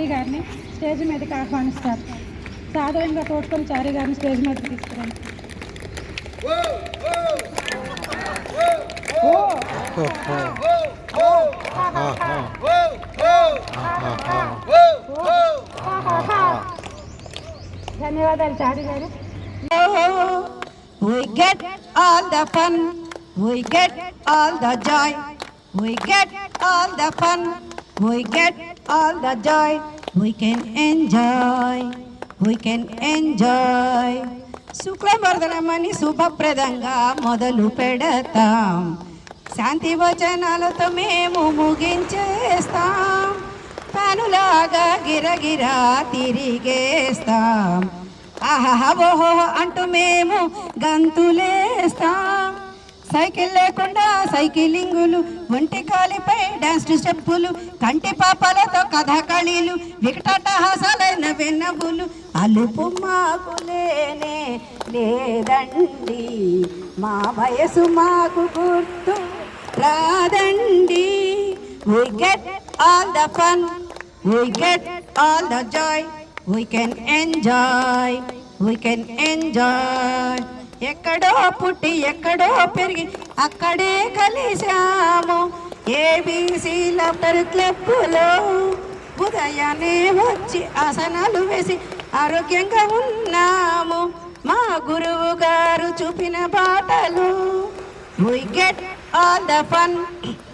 చారి గారిని స్టేజ్ మీదకి ఆహ్వానిస్తారు సాధారణంగా తోడుకొని చారి గారిని స్టేజ్ మీదకి తీసుకురండి ధన్యవాదాలు చారి గారు We get all the fun, we get all the joy, we get all the fun, we get all the joy, We can enjoy, we can enjoy. శుక్లవర్ధనమని శుభప్రదంగా మొదలు పెడతాం. శాంతి వచనాలతో మేము ముగించేస్తాం. పనులాగా గిరగిరా తిరిగేస్తాం. ఆహా ఓహో అంటూ మేము గంతులేస్తాం. సైకిల్ లేకుండా సైకిలింగులు ఒంటి కాలిపై డాన్స్ స్టెప్పులు కంటి పాపాలతో కథకళీలు వికటాటహాసాలైన వెన్నబులు. అలుపు మాకు లేనే లేదండి. మా వయసు మాకు గుర్తు రాదండి. We get all the fun, we get all the joy, we can enjoy, we can enjoy. ఎక్కడో పుట్టి ఎక్కడో పెరిగి అక్కడే కలిశాము ఏబీసీ లఫ్టర్ క్లబ్లో ఉదయాన్నే వచ్చి ఆసనాలు వేసి ఆరోగ్యంగా ఉన్నాము మా గురువు గారు చూపిన బాటలు We get all the fun,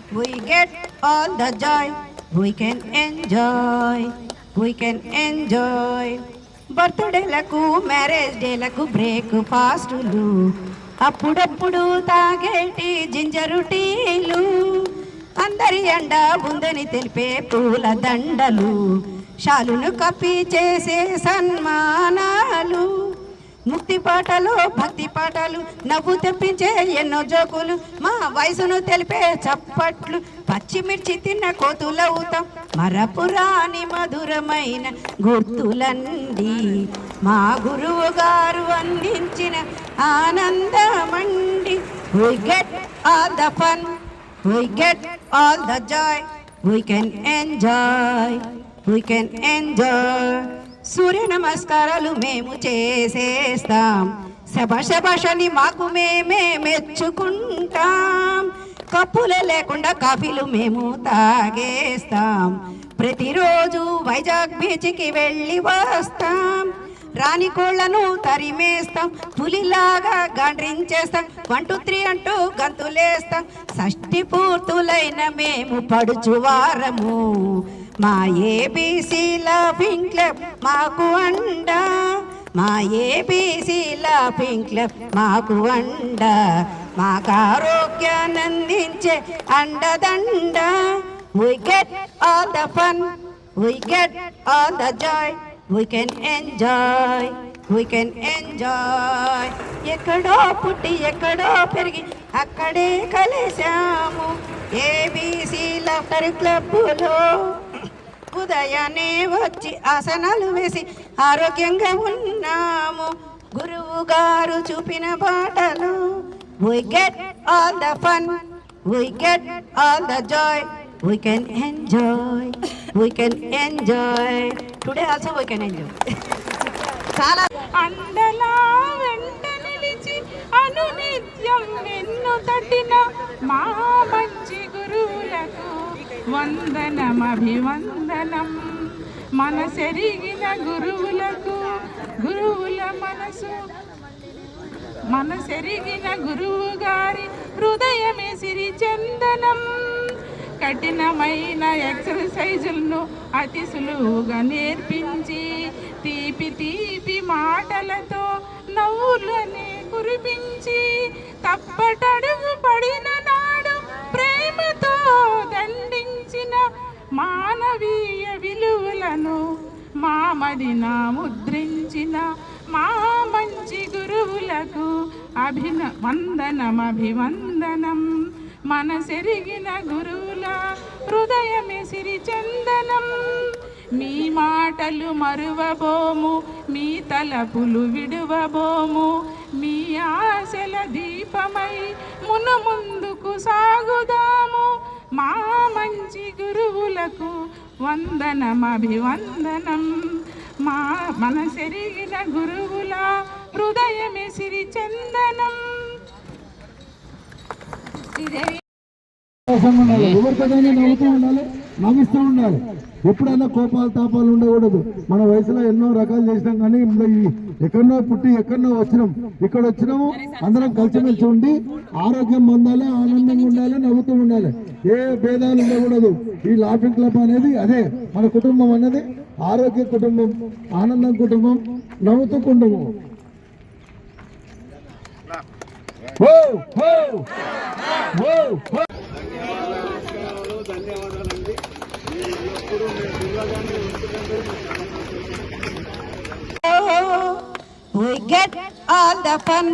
we get all the joy, we can enjoy, we can enjoy. బర్త్డేలకు మ్యారేజ్ డేలకు బ్రేక్ ఫాస్టులు అప్పుడప్పుడు తాగేటి జింజరు టీలు. అందరి ఎండ ఉందని తెలిపే పూల దండలు. షాలును కప్పి చేసే సన్మానాలు. ముక్తి పాటలు భక్తి పాటలు నవ్వు తెప్పించే ఎన్నో జోకులు మా వయసును తెలిపే చప్పట్లు పచ్చిమిర్చి తిన్న కోతులవుతాం మరపురాని మధురమైన గుర్తులండి మా గురువు గారు అందించిన ఆనందమండి We get all the fun, we get all the joy, we can enjoy, we can enjoy. సూర్య నమస్కారాలు మేము చేసేస్తాం. శభ మాకు మేమే మెచ్చుకుంటాం. కప్పులే లేకుండా కాఫీలు మేము తాగేస్తాం. ప్రతిరోజు వైజాగ్ బీచ్కి వెళ్ళి వస్తాం. రాణి కోళ్ళను తరిమేస్తాం. పులిలాగా గండ్రించేస్తాం. వన్ టూ త్రీ అంటూ గంతులేస్తాం. షష్టి పూర్తులైన మేము పడుచువారము మా ఏబీసీ పింక్ క్లబ్ మాకు అండా. మా ఏబీసీ పింక్ క్లబ్ మాకు అండ. మాకు ఆరోగ్యాన్ని అందించే అండదండ. We get all the fun, we get all the joy, we can enjoy, we can enjoy. ఎక్కడో పుట్టి ఎక్కడో పెరిగి అక్కడే కలిశాము. ఏబీసీ లఫ్టర్ క్లబ్లో వచ్చి ఆసనాలు వేసి ఆరోగ్యంగా ఉన్నాము గురువు గారు చూపిన బాటలు We get all the fun, we get all the joy, we can enjoy, we can enjoy. Today also we can enjoy. చాలా అందలా వెంట నిలిచి అనునిత్యం నిన్ను తట్టిన మా మంచి గురువులకు వందనమభివందనం. మనసెరిగిన గురువులకు గురువుల మనసు. మనసెరిగిన గురువు గారి హృదయమే సిరి చందనం. కఠినమైన ఎక్సర్సైజులను అతి సులువుగా నేర్పించి తీపి తీపి మాటలతో నవ్వులనే కురిపించి తప్పటడుగు మా ముద్రించిన మా మంచి గురువులకు అభిన వందనం అభివందనం. మనసెరిగిన గురువుల హృదయమే సిరి చందనం. మీ మాటలు మరువబోము మీ తలపులు విడువబోము. మీ ఆశల దీపమై మును ముందుకు సాగుదాము. మా మంచి గురువులకు వందనం అభివందనం. మా మనసెరిగిన గురువుల హృదయమే సిరి చందనం. ఎవరికైనా నవ్వుతూ ఉండాలి నవ్విస్తూ ఉండాలి. ఎప్పుడైనా కోపాలు తాపాలు ఉండకూడదు. మన వయసులో ఎన్నో రకాలు చేసినాం కానీ ఇందులో ఈ ఎక్కడనో పుట్టి ఎక్కడనో వచ్చినాం. ఇక్కడ వచ్చినాము అందరం కలిసిమెలిసి ఉండి ఆరోగ్యం పొందాలి ఆనందంగా ఉండాలి నవ్వుతూ ఉండాలి. ఏ భేదాలు ఉండకూడదు. ఈ లాఫింగ్ క్లబ్ అనేది అదే మన కుటుంబం అనేది ఆరోగ్య కుటుంబం ఆనందం కుటుంబం నవ్వుతూ కుటుంబం. ఓ we get all the fun,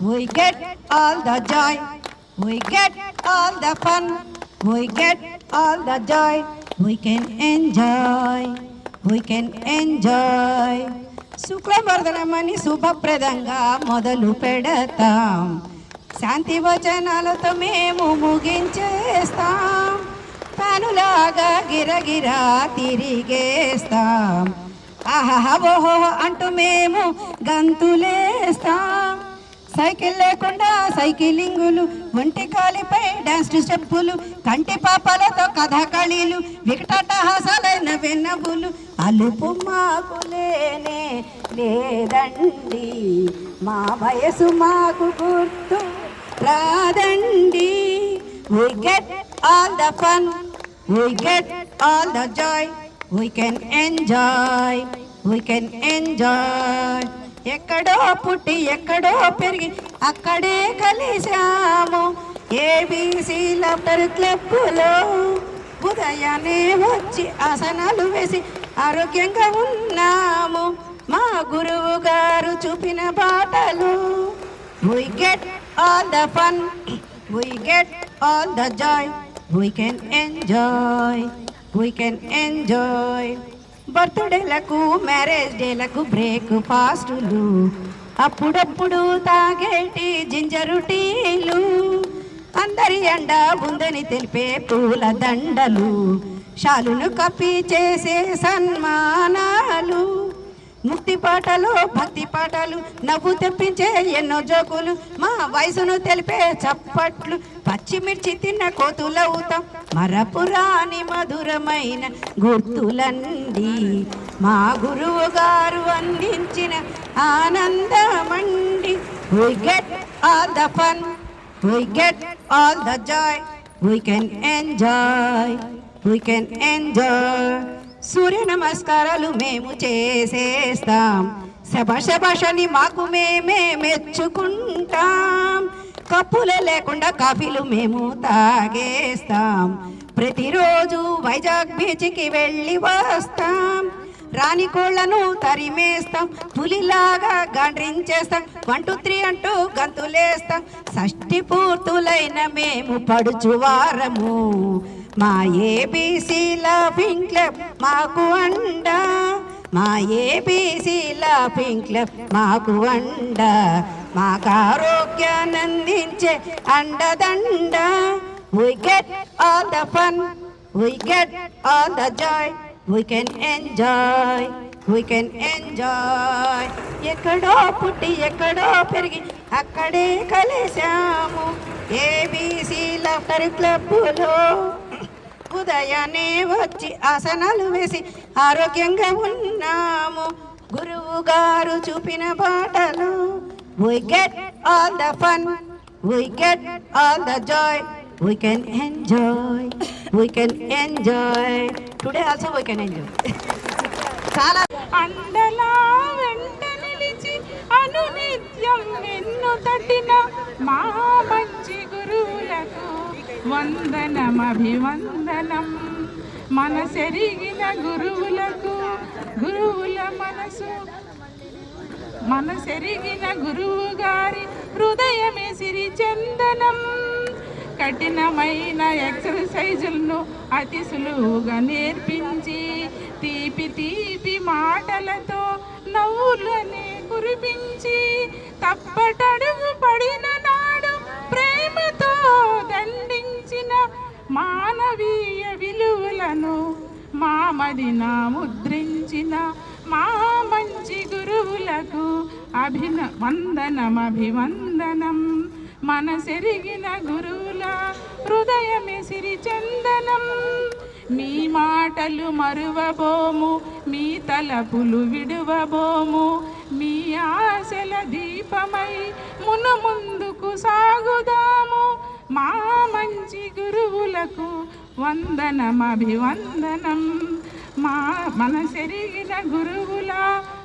we get all the joy, we get all the fun, we get all the joy, we can enjoy, we can enjoy. శుక్లవర్ధనమని శుభప్రదంగా మొదలు పెడతాం. శాంతి వచనాలతో మేము ముగించేస్తాం. పనులాగా గిరగిరా తిరిగేస్తాం. ఆహా ఓహో అంటూ మేము గంతులేస్తాం. సైకిల్ లేకుండా సైకిలింగులు ఒంటి కాలిపై డాన్స్ స్టెప్పులు కంటి పాపలతో కథకళీలు వికటాటహాసాలైన వెన్నబులు అలుపు మాకు లేనే లేదండి మా వయసు మాకు గుర్తు రాదండి We get all the fun, we get all the joy, we can enjoy, we can enjoy. ఎక్కడో పుట్టి ఎక్కడో పెరిగి అక్కడే కలిసాము ఏబీసీ క్లబ్లో ఉదయాన్నే వచ్చి ఆసనాలు వేసి ఆరోగ్యంగా ఉన్నాము. మా గురువు గారు చూపిన బాటలు We get all the fun we get all the joy we can enjoy we can enjoy బర్త్డేలకు మ్యారేజ్ డేలకు బ్రేక్ ఫాస్టులు అప్పుడప్పుడు తాగేటి జింజరు టీలు. అందరి ఎండ ఉందని తెలిపే పూల దండలు. షాలును కప్పి చేసే సన్మానాలు. ముక్తి పాటలు భక్తి పాటలు నవ్వు తెప్పించే ఎన్నో జోకులు. మా వయసును తెలిపే చప్పట్లు పచ్చిమిర్చి తిన్న కోతులవుతాం మరపురాని మధురమైన గుర్తులండి మా గురువు గారు అందించిన ఆనందమండి. We get all the fun, we get all the joy, we can enjoy, we can enjoy. సూర్య నమస్కారాలు మేము చేసేస్తాం. శభాష మాకు మేమే మెచ్చుకుంటాం. కప్పులే లేకుండా కాఫీలు మేము తాగేస్తాం. ప్రతిరోజు వైజాగ్ బీచ్కి వెళ్ళి వస్తాం. రాణి కోళ్ళను తరిమేస్తాం. పులిలాగా గండ్రించేస్తాం. వన్ టూ త్రీ అంటూ గంతులేస్తాం. షష్టి పూర్తులైన మేము పడుచువారము మా ఏబీసీ లాఫింగ్ క్లబ్ మాకు అండ. మా ఏబీసీ లాఫింగ్ క్లబ్ మాకు అండ. మాకు ఆరోగ్యానందించే అండదండ. We get all the fun, we get all the joy, we can enjoy, we can enjoy. ఎక్కడో పుట్టి ఎక్కడో పెరిగి అక్కడే కలిశాము. ఏబీసీ లఫర్ క్లబ్బులో ఉదయాన్నే వచ్చి ఆసనాలు వేసి ఆరోగ్యంగా ఉన్నాము గురువు గారు చూపిన బాటలు We get all the fun, we get all the joy, we can enjoy, we can enjoy. Today also we can enjoy. చాలా అండలా వెంట నిలిచి అనునిత్యం నిన్ను తట్టిన మా మంచి గురువులకు వందనమభివందనం మనసెరిగిన గురువులకు గురువుల మనసు. మనసెరిగిన గురువు గారి హృదయమే సిరి చందనం. కఠినమైన ఎక్సర్సైజులను అతి సులువుగా నేర్పించి తీపి తీపి మాటలతో నవ్వులనే కురిపించి తప్పటడు మానవీయ విలువలను మామడిన ముద్రించిన మా మంచి గురువులకు అభిన వందనం అభివందనం. మనసెరిగిన గురువుల హృదయమే సిరి చందనం. మీ మాటలు మరువబోము మీ తలపులు విడువబోము. మీ ఆశల దీపమై మును ముందుకు సాగుదాము. మా మంచి గురువులకు వందనమభివందనం. మా మనసెరిగిన గురువుల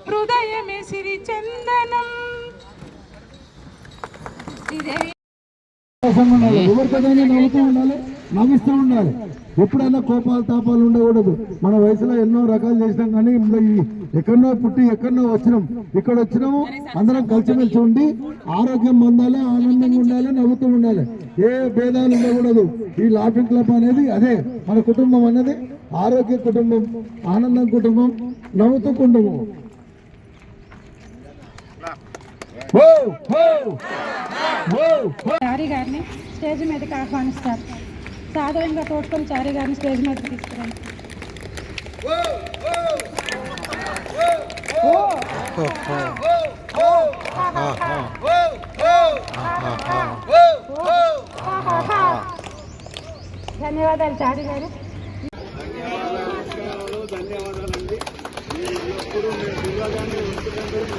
హృదయమే సిరి చందనం. ఎవరికైనా నవ్వుతూ ఉండాలి నవ్విస్తూ ఉండాలి. ఎప్పుడైనా కోపాలు తాపాలు ఉండకూడదు. మన వయసులో ఎన్నో రకాలు చేసినాం కానీ ఇందులో ఎక్కడనో పుట్టి ఎక్కడనో వచ్చినాం. ఇక్కడ వచ్చినాము అందరం కలిసిమెలిసి ఉండి ఆరోగ్యం పొందాలి ఆనందంగా ఉండాలి ఏ భేదాలు ఉండకూడదు ఈ లాఫింగ్ క్లబ్ అనేది అదే మన కుటుంబం అనేది ఆరోగ్య కుటుంబం ఆనందం కుటుంబం నవ్వుతూ కుటుంబం. చారి గారిని స్టేజ్ మీదకి ఆహ్వానిస్తారు సాధారణంగా తోడుకొని చారి గారిని స్టేజ్ మీదకి తీసుకురండి ధన్యవాదాలు చారి గారు. ధన్యవాదాలు ధన్యవాదాలండి ఎప్పుడు మేము పిల్లగానే ఉంటున్నందుకు